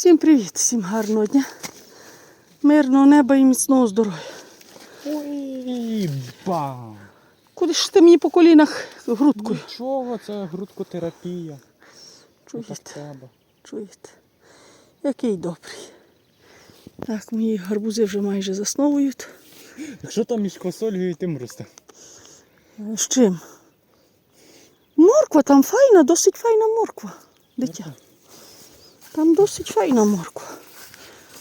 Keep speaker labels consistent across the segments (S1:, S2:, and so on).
S1: Всім привіт, всім гарного дня. Мирного неба і міцного здоров'я.
S2: Ой, бам!
S1: Куди ж ти мені по колінах грудкою?
S2: Нічого, це грудкотерапія.
S1: Чуєте, чуєте? Який добрий. Так, мої гарбузи вже майже засновують.
S2: Якщо там між квасолею і тим росте.
S1: Е, З чим? Морква там файна, досить файна морква. Дитя. Там досить файна морква.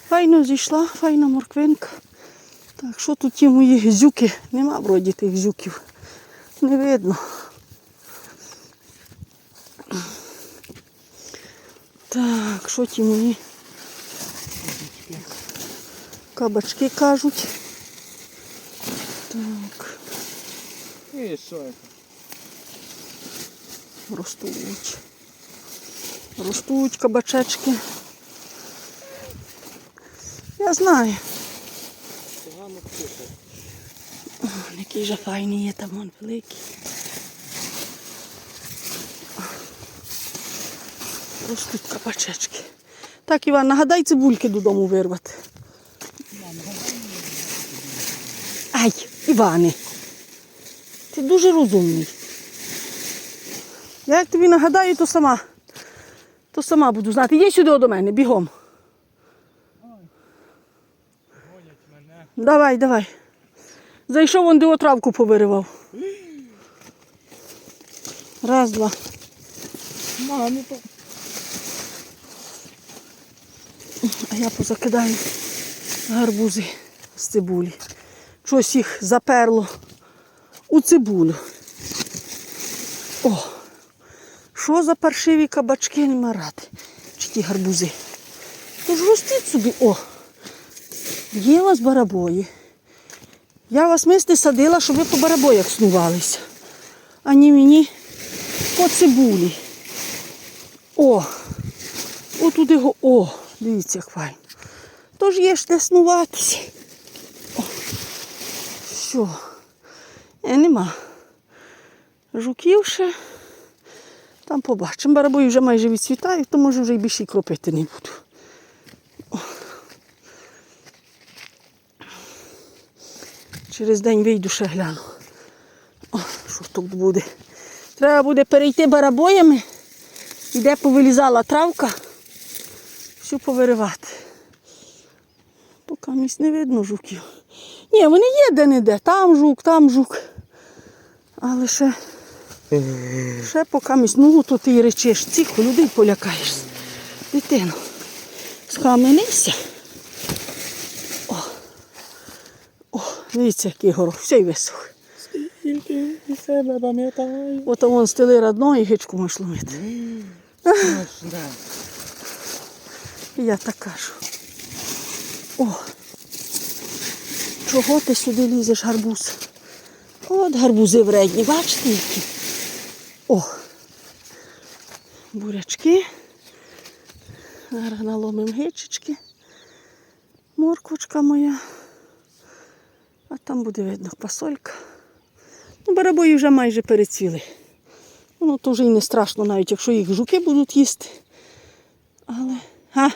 S1: Файно зійшла, файна морквинка. Так, що тут ті мої зюки? Нема вроді тих зюків. Не видно. Так, що ті мої? Кабачки кажуть. Так.
S2: І що?
S1: Ростуть. Ростуть кабачечки. Я знаю,
S2: Погано
S1: який же файний є там он великий. Ростуть кабачечки. Так, Іван, нагадай цибульки додому вирвати. Ай, Іване, ти дуже розумний. Як тобі нагадаю, то сама, то сама буду знати. Є сюди до мене, бігом. Давай, давай. Зайшов он де отравку повиривав. Раз, два.
S2: Мамі то.
S1: А я позакидаю гарбузи з цибулі. Щось їх заперло у цибулю. О! Що за паршиві кабачки нема ради? Чи ті гарбузи? Тож ростіть собі, о! Є у вас барабої. Я вас мисти садила, щоб ви по барабоях снувалися. А не мені по цибулі. О! Отуди го. О, дивіться, як файно. Тож є ж де снуватися. О, що? Е, нема. Жуків ще. Там побачимо. Барабої вже майже відцвітають, то може вже й більше кропити не буду. Через день вийду ще гляну. О, що тут буде. Треба буде перейти барабоями. І де повилізала травка, всю повиривати. Поки місць не видно жуків. Ні, вони є де-не-де. Там жук, там жук. Але ще, ще поки місць. Ну, то ти й речеш, тихо, людей полякаєшся. Дитино, схаменися. О, о, дивіться, який горох, все й висох.
S2: Тільки себе пам'ятаю.
S1: От вон стели родно і гичку можеш ломити. Я так кажу. О, чого ти сюди лізеш гарбуз? От гарбузи вредні, бачите які? О, бурячки. Зараз наломимо гичечки. Морквочка моя. А там буде видно пасолька. Ну, барабої вже майже перецвіли. Воно то вже і не страшно, навіть якщо їх жуки будуть їсти. Але. А?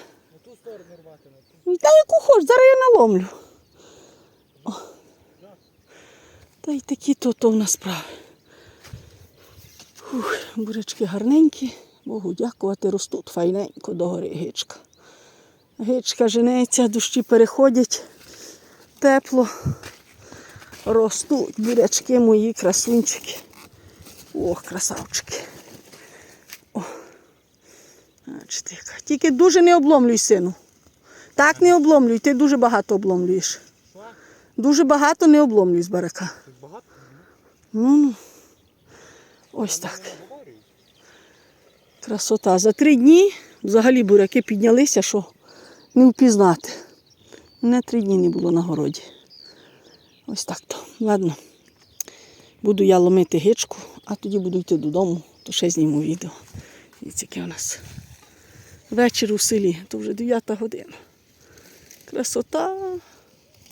S1: Ну, Та яку хоч, зараз я наломлю. О. Та й такі то то в нас справи. Фух, бурячки гарненькі, Богу дякувати, ростуть файненько догори гичка. Гичка женеться, дощі переходять, тепло. Ростуть бурячки мої красунчики. Ох, красавчики. О. Тільки дуже не обломлюй, сину. Так не обломлюй, ти дуже багато обломлюєш. Дуже багато не обломлюй з барака.
S2: Багато?
S1: Ну, ну. Ось так. Красота. За три дні взагалі буряки піднялися, що не впізнати. Не три дні не було на городі. Ось так то. Ладно. Буду я ломити гичку, а тоді буду йти додому, то ще зніму відео. Дивіться, яке у нас вечір у селі, то вже 9 година. Красота.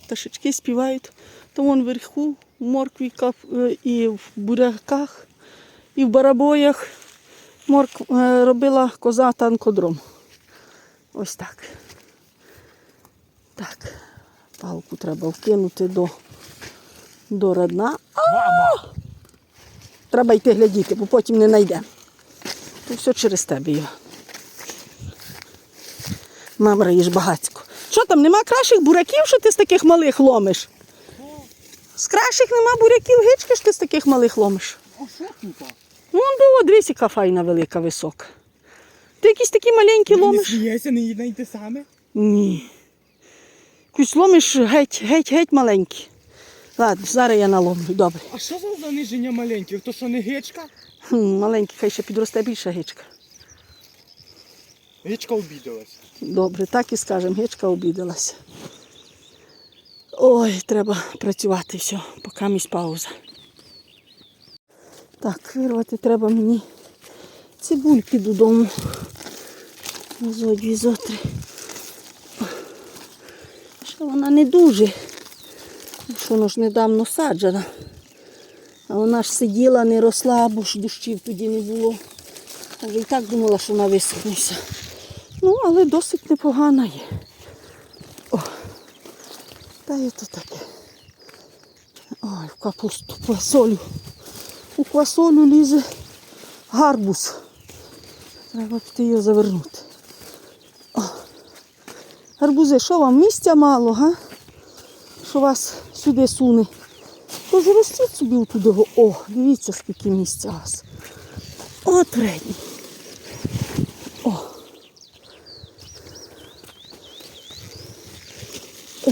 S1: Пташечки співають. То вон вверху, в моркві е, і в буряках, і в барабоях морк... е, робила коза танкодром. Ось так. Так. Палку треба вкинути до, до радна.
S2: Мама!
S1: Треба йти глядіти, бо потім не знайдемо. То все через тебе його. Мамра їж багацько. Що там, нема кращих буряків, що ти з таких малих ломиш? З кращих нема буряків, гички ж ти з таких малих ломиш.
S2: А що тут?
S1: Ну, он було, дивись, яка файна велика, висока. Ти якісь такі маленькі ломиш?
S2: не знайти саме?
S1: Ні. Якусь ломиш геть, геть, геть маленькі. Ладно, зараз я наломлю, добре.
S2: А що за заниження маленьких? То що не гичка?
S1: Хм, маленький, хай ще підросте більша гичка.
S2: Гичка обідалась.
S1: Добре, так і скажемо, гичка обідалася. Ой, треба працювати все, поки місь пауза. Так, вирвати треба мені цибульки додому. Зо дві, зо три. Ще вона не дуже. Що воно ж недавно саджена. А вона ж сиділа, не росла, бо ж дощів тоді не було. Вже і так думала, що вона висохнеться. Ну, але досить непогана є. О, та є то таке. Ой, в капусту, в квасолю. У квасолю лізе гарбуз. Треба піти його завернути. О. Гарбузи, що вам місця мало, га? Що вас сюди суне? Тож ростіть собі отуди. О, дивіться, скільки місця у вас. От вредні. О. О.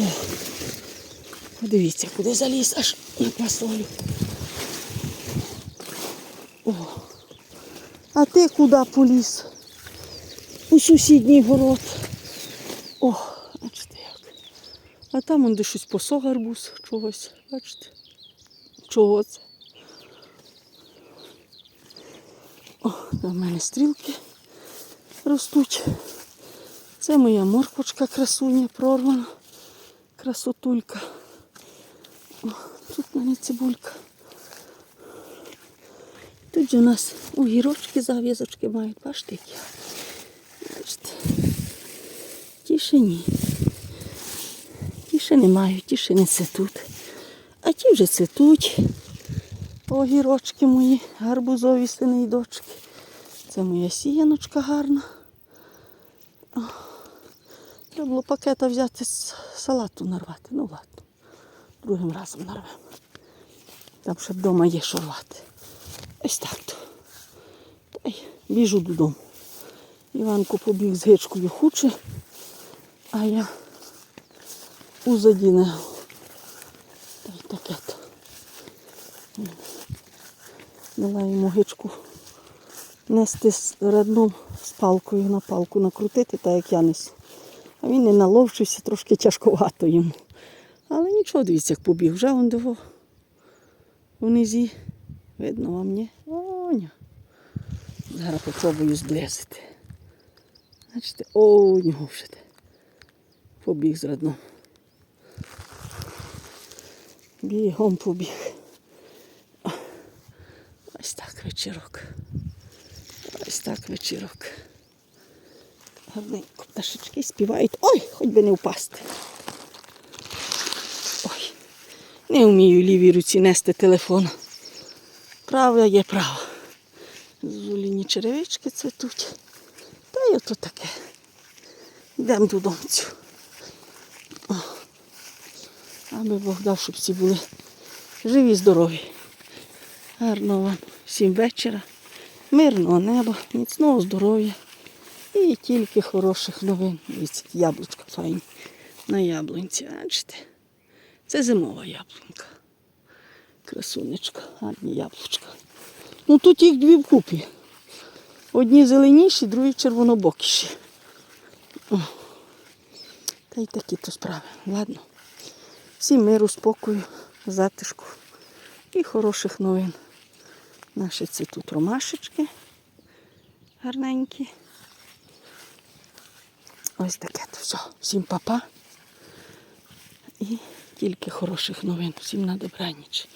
S1: Подивіться, куди заліз аж на квасолю. А ти куди поліз? У сусідній город. О, бачите як. А там он де щось посох гарбуз чогось. Бачите? Чого це? О, там в мене стрілки ростуть. Це моя морквочка красуня прорвана. Красотулька. О, тут в мене цибулька. Тут же у нас огірочки зав'язочки мають, бачите. Бачите. Ті ще ні. Ті ще не мають, ті ще не. А ті вже цвітуть. Огірочки мої, гарбузові сини і дочки. Це моя сіяночка гарна. О, Треба було пакета взяти салату нарвати. Ну ладно. Другим разом нарвемо. Там ще вдома є що рвати. Ось так то. Та й біжу додому. Іванко побіг з гичкою хуче, а я у задіне. Та й таке то. Дала йому гичку нести з радну з палкою на палку накрутити, так як я несу. А він не наловчився, трошки тяжковато йому. Але нічого, дивіться, як побіг. Вже он диво. Внизі. Видно вам, ні? О, ні. Зараз попробую зблизити. Бачите, о, нього вже. Побіг з радном. Бігом побіг. Ось так вечірок. Ось так вечірок. Гарненько пташечки співають. Ой, хоч би не впасти. Ой, не вмію лівій руці нести телефон. Правда є право. Зуліні черевички цвітуть. Та й ото таке. Йдемо додому. Аби Бог дав, щоб всі були живі, здорові. Гарного вам всім вечора, мирного неба, міцного здоров'я і тільки хороших новин. Які файні на яблунці. Бачите? Це зимова яблунька. Красунечка, гарні яблучка. Ну тут їх дві вкупі. Одні зеленіші, другі червонобокіші. О. Та й такі то справи. Ладно. Всім миру, спокою, затишку і хороших новин. Наші це тут ромашечки гарненькі. Ось таке то все. Всім папа. І тільки хороших новин. Всім на добраніч.